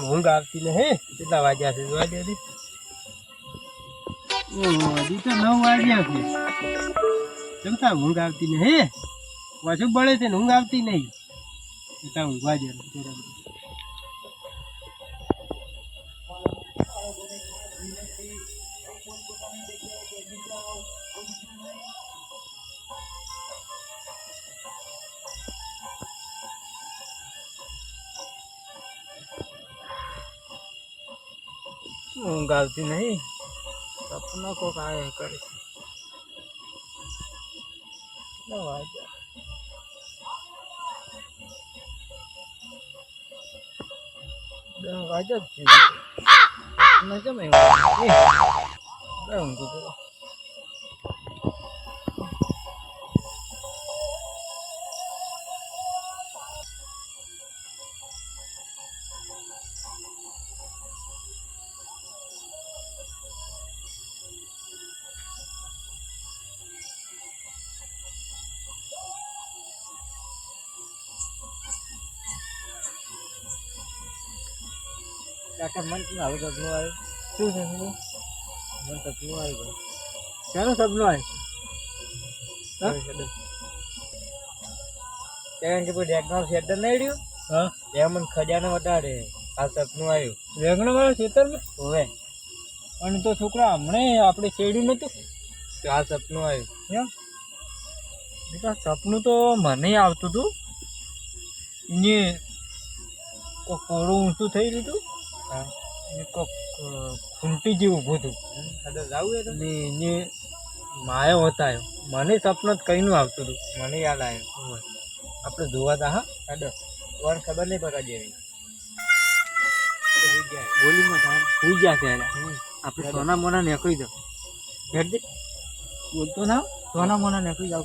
ઊંઘ આવતી ને હે? કેટલા વાગ્યા છે? દે હજી. તો નવ વાગ્યા છે. ચમતા ઊંઘ આવતી ને હે? પાછું બળે છે ને ઊંઘ આવતી નહીં. એટલા ઊંઘવા દે ઊંઘ આવતી નહીં. સપનો કોક આવે કરે. છે જ છે. મેં કેમ એવું ઊંઘ કાકા મન આવું. સપનું આવ્યું શું સપનું મન સપનું આવ્યું શાનું સપનું આવ્યું કારણ કે ડેકનો શેટર નહીં રહ્યું હા? મને ખજાનો વધારે. આ સપનું આવ્યું. રેગણો વાળા ખેતરમાં હોવે અને તો છોકરા હમણે આપણે શેડ્યું નતું તો આ સપનું આવ્યું. એમ સપનું તો મને આવતું હતું. કોક કોરું ઊંચું થઈ રહ્યું હતું. કોક ખૂંટી જેવું ભૂતું હતું ને એને માયો હતા મને સપનું જ કઈનું આવતું હતું. મને યાદ આવ્યું આપણે જોવા તા હા? અડો વાર ખબર નહીં પડવા જેવી ગોલીમાં સુઈ ગયા છે આપણે સોના મોના નીકળી જાવ હેડ બોલતો ના સોના મોના નીકળી જાવ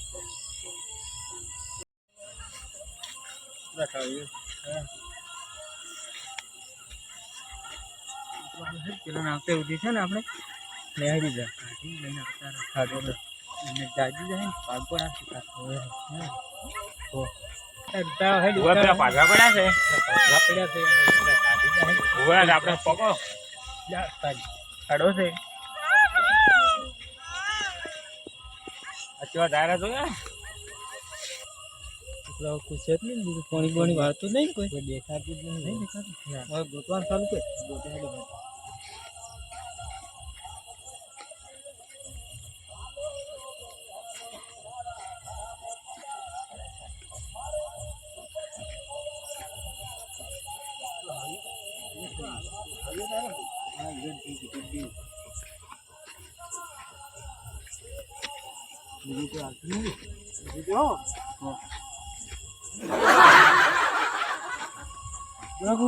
જો હે રખાવ્યું હા પેલા નાવતે ઉઠી છે ને આપણે લહેરી જા. લઈને ખાધો એને દાદી જાય ને પાગો રાખી પેલા પાછા પડ્યા છે પડ્યા છે આપણે પકડો ખાડો છે આ કેવા જોયા એટલે કુછ જ નહીં બીજું પાણી પાણી વાળતું નહીં કોઈ? કોઈ દેખાતું જ નહીં. નહીં દેખાતું? હવે ગોતવાનું ચાલુ કર. બીજું કોઈ આવતું નહીં? બીજું જો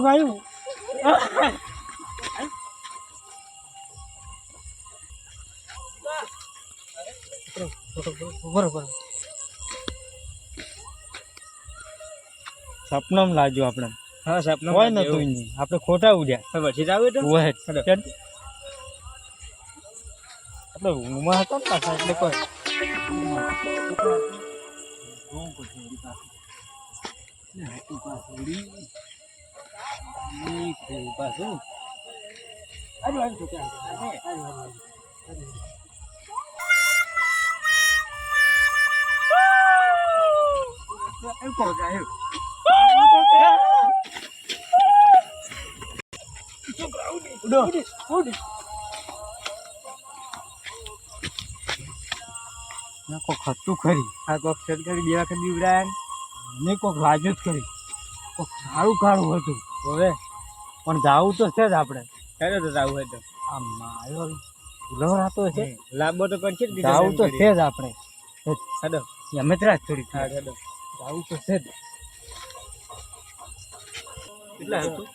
Kayu? બરોબર સપનામ લાજો આપણે. હા સપના હોય નતું નહીં આપણે ખોટા ઉડ્યા. પછી જાવ એટલે? હોય. આપણે ઊંઘમાં હતા ને પાછા એટલે કોઈ. Itu pasuri. Itu pasu. Aduh, aduh, aduh, aduh, aduh, aduh. Em bỏ cái hiểu. Udah, udah, udah. Nah, kok satu kali? Aku satu kali dia akan diulang. ને કોઈક વાજુ જ કરી. કોક સારું કાળું હતું. હવે? પણ જાવું તો છે જ આપણે. ક્યારે તો જાવું હોય તો? આ માયો તો છે. લાંબો તો પડશે જ જાવું તો છે જ આપણે. હેડો. અમે રાખ થોડી હા હેડો. જાવું તો છે જ. કેટલા હતું?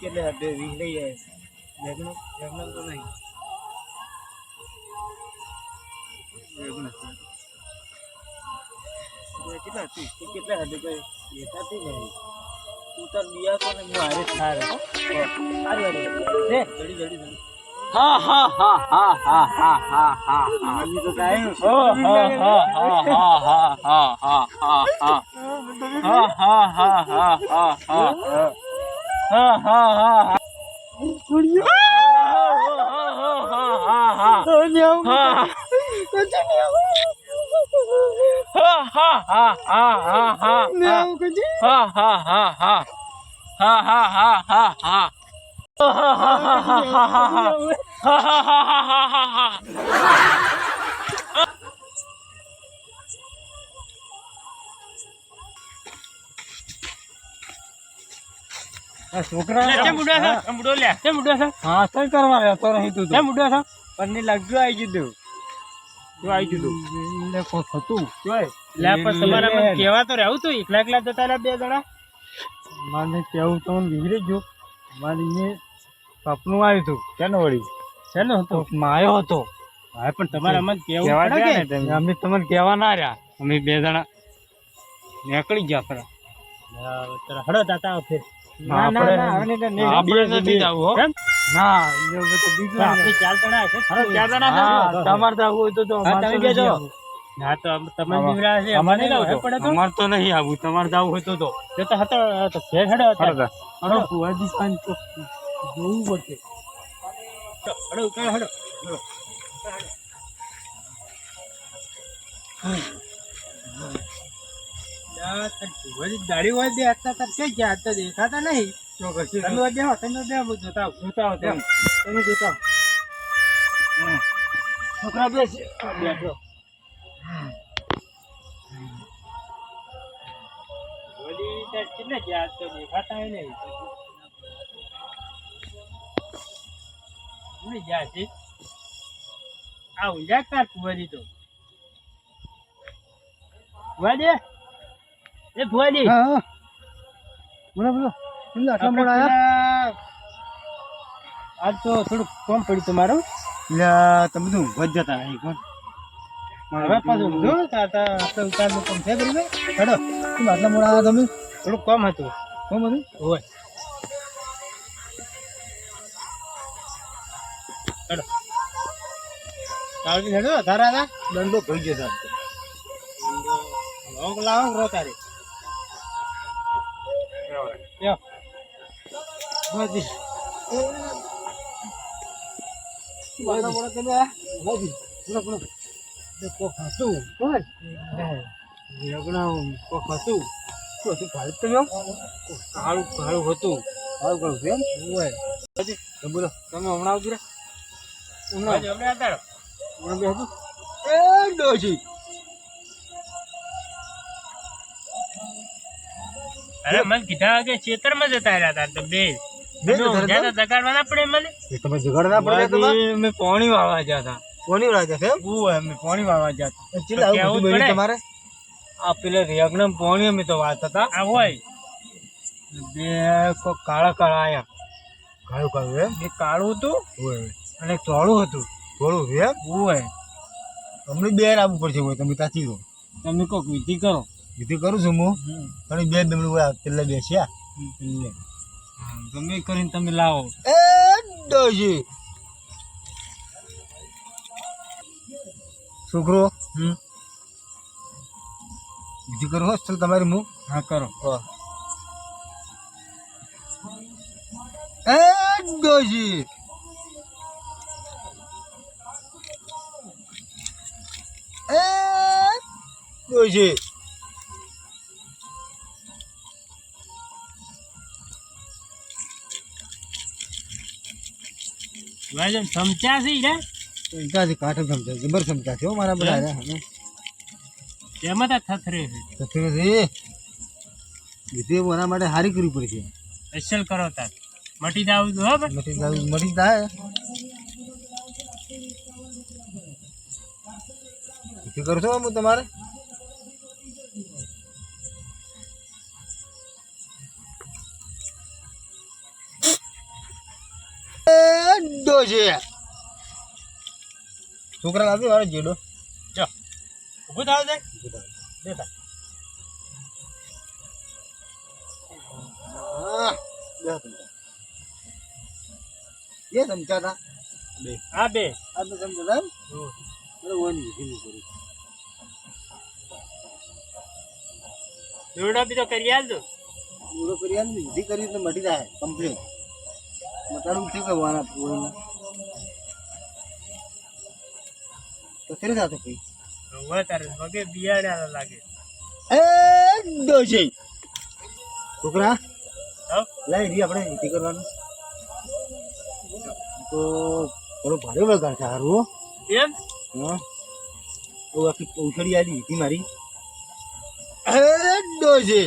કેટલા બે વીસ લઈ જાય લગ્ન લગ્ન તો નહીં. લગ્ન કેટલા તું? કેટલા હતું કઈ દેખાતી નહીં. તું તાર બિયા તો ને હું હારે થાર હારું લે જડી જડી જડી હા? હા હા હા હા હા હા હા હા હા. હા હા હા હા હા. છોકરા હા હા હા. હા ઉડો લે કેમ ઉડ્યા છે? હા. કઈ કરવા રહેતો નહીં તું પણ ની લાગજો આવી ગયું તું. આવી ગયું એટલે કોક હતું? જોય પણ તમારા મને કહેવા તો રહેવું તું એકલા એકલા જતા રહ્યા બે જણા? મને કેવું તો હું વિસરી ગયો. મારે એ સપનું આવ્યું હતું. કેનું વળી? શેનો હતો? માયો હતો. હા પણ તમારે મને કેવું પડે ને અમે તમને કહેવા ના રહ્યા. અમે બે જણા નીકળી ગયા ખરા હડો તાતા ફેર. ના, ના, ના, હવે નહીં, નહીં, આપણે નથી જાવું, હો. ના બીજું ચાર જણા હશે ચાર જણા તમારે જાવું હોય તો તમે તો બે નથી જાઓ. આવવું. તમે બીવરા તો? નહીં આવું. તમાર જાવ હોય તો હતો તો ફેર હડે હતો અરે બુવાજી સાંજ તો દાડી હોય દેખાતા નહીં. ચોક્કસ તમે દેવો તમે તમે જોતા છોકરા બેસ. તાર ગયા તો દેખાતા નહીં ઉડી ગયા છે આ ઊંઝા કાર ફુવાજી તો. ફુવાજી એ ફુવાજી હા હા બોલો બોલો કેમ આટલા મોડા આયા આજ તો થોડું કોમ પડ્યું તમારું લ્યા તમે બધું ઊંઘ જતા નહીં કોણ હવે પાછું જો તાતા આપણે ઉતારનું કામ છે કરી હેડો. કેમ આટલા મોડા આવ્યા તમે? થોડુંક કોમ હતું. કોમ હતું હોય. હેડો. કાળજી હેડો તારા હતા દંડો ભરી ગયો સાહેબ. લોક લાવો રો તારે. બધી. આટલા મોડા તમે? બધી બોલો બોલો કોક હતું. કોણ કોક હતું. અરે મને કીધા કે ખેતરમાં જતા રહ્યા બે. મને. તમે જગાડવાના પાણી વાવા જતા હતા પાણી વાવા ગયા હતા હું પાણી વાવા જતા તમારે? આ પેલા રેગણા પોણી અમે તો વાત હતા. આ હોય. બે કાળા કાળા આયા. કાળું કાળું એમ? બે કાળું હતું હોય. અને ધોળું હતું. થોડું એમ? હોય. તમને બે આવવું પડશે હોય તમે તાચી લો તમે કોક વિધિ કરો. વિધિ કરું છું હું. પણ બે હોય પેલા બેસ્યા એટલે ગમે કરીને તમે લાવો. એ ડોશી છોકરો હમ. બીજું કરું હોસ્ટેલ તમારી હું હા કરો. એ ડોજી એ ડોજી સમચા છે સમચા છે કાઠો સમચા જબર સમચા છે મારા બધા હમ હારે. તા તો થથરે છે. તો છે? રે વિધે એના માટે હારી કરવી પડશે. સ્પેશિયલ કરો તાર. મટી દાવ તો હો મટી જાય મટી જાય. કે કરશો હું તમારે? છે છોકરા લાવી વાળો જેડો. જો ઊભું થાય છે? દેતા હા બે ચમચા એ ચમચા તા. બે. આ બે. આ બે ચમચા તા અરે ઓની કરી દોરડો બી તો કરી આલ દો. કરી આલ વિધિ કરી તો મટી જાય કમ્પ્લીટ મટાડું છે કે વાના પૂરો તો ફેર જાતો કઈ? હવે તારે વગે બિયાડા લાગે. એ ડોજે છોકરા લાઈ રી આપણે વિધિ કરવાનું. તો થોડો ભારે વગાડ છે હારું એમ? હા. તો આખી ઉછળી આલી વિધિ મારી. એ ડોજે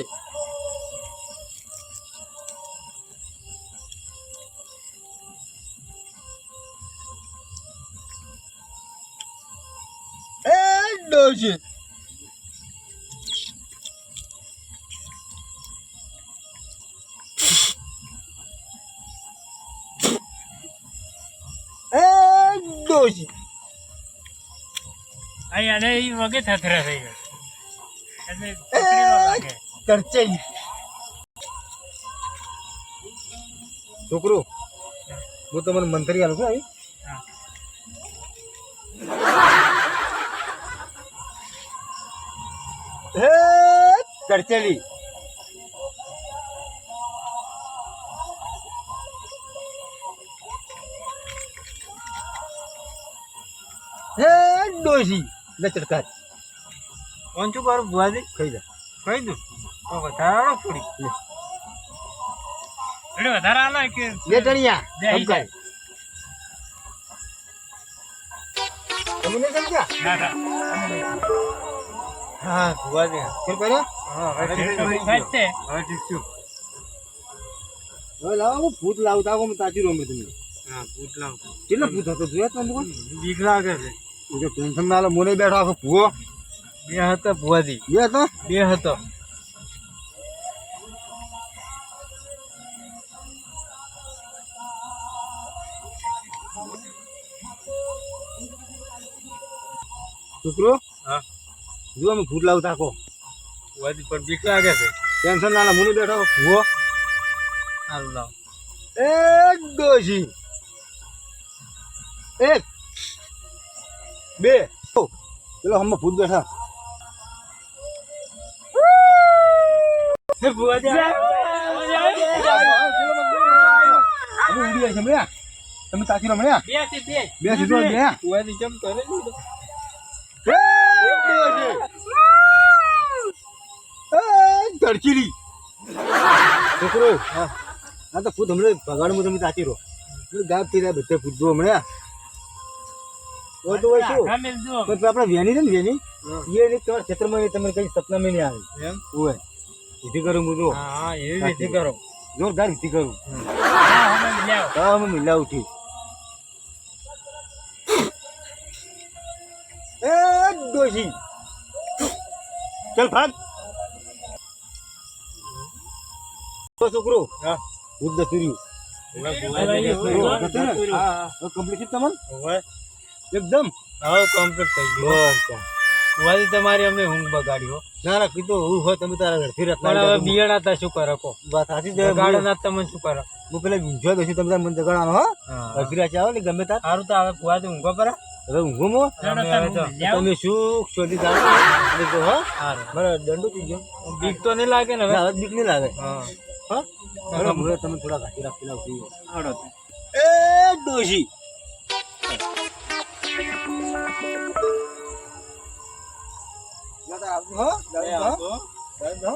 ડોજે એ ડોજે અહીં અને એ વગે થથરે થઈ ગયો કરચેલી છોકરો હું તમને મંત્રી આલું છું હા. કરચેલી હે ડોસી લે ચડકા પહોંચું કરું બુઆજી ખાઈ જા કહી દઉં. તો વધારે આવો થોડી. એટલે વધારે આલો કે બે ટણિયા બે આઈ સમજાય તમે સમજ્યા? ના ના. હા ભુવાજી કર્યો હા હવે સાહેબ છે. હવે ઠીક છું. હવે લાવો હું ભૂત લાવતા હું તાજી રોમે તમે હા ભૂત લાવ કેટલો ભૂત હતો? જોયા તમે કોઈ બીક લાગે છે. જો ટેન્શન ના લો મોને બેઠો આખો ભૂવો. બે હતા ભુવાજી. બે હતો? બે હતો. છોકરો? હા. જો અમે ભૂત લાવતા આખો. બુઆજી પણ બીક લાગે છે. ટેન્શન ના મુની બેઠો. ભૂવો હાલ લાવ. એક ડોશી. એક. બે. પેલો હમણાં ભૂત બેઠા. તમે રહો હમણાં બે બે. બે સીધો છે તડચીલી છોકરો હા. આ તો ભૂત હમણાં ભગાડું તમે તાચી રહો. ગાયબ થઈ જાય બધા ભૂત હમણાં. હા વેની છે ને વેની એ તમારા ક્ષેત્રમાં તમે કઈ સપનામાં નહીં આવે. એમ? હોય વિધિ કરું હું તો. હા હા કરો. જોરદાર વિધિ કરું. હા હવે લાવ હા ડોશી ચલ ભાગ. તો છોકરો હા. ભૂત દસુર્યું કમ્પ્લીટ તમને એકદમ. હા કમ્પ્લીટ થઈ ગયું. વાલી તમારી અમને ઊંઘ બગાડ્યો ના ના કીધું હું હોય તમે તારા ઘરથી રત્ના પણ હવે બિયાણા તા શું કરો કો વાત સાચી છે ગાડા ના તમે શું કરો? હું પેલા ઊંઝો બેસી તમે મને જગાડવાનો હો. અઘરા ચાવો ને ગમે તાર. સારું તો હવે તો ઊંઘો પર. હવે ઊંઘો મો. તમે શું શોધી જાણો તો હો. સારું દંડો થઈ ગયો. બીક તો નહીં લાગે ને હવે? હવે બીક નહીં લાગે. હા. તમે થોડા ઘાટી રાખી હાડો એ ડોશી. હો.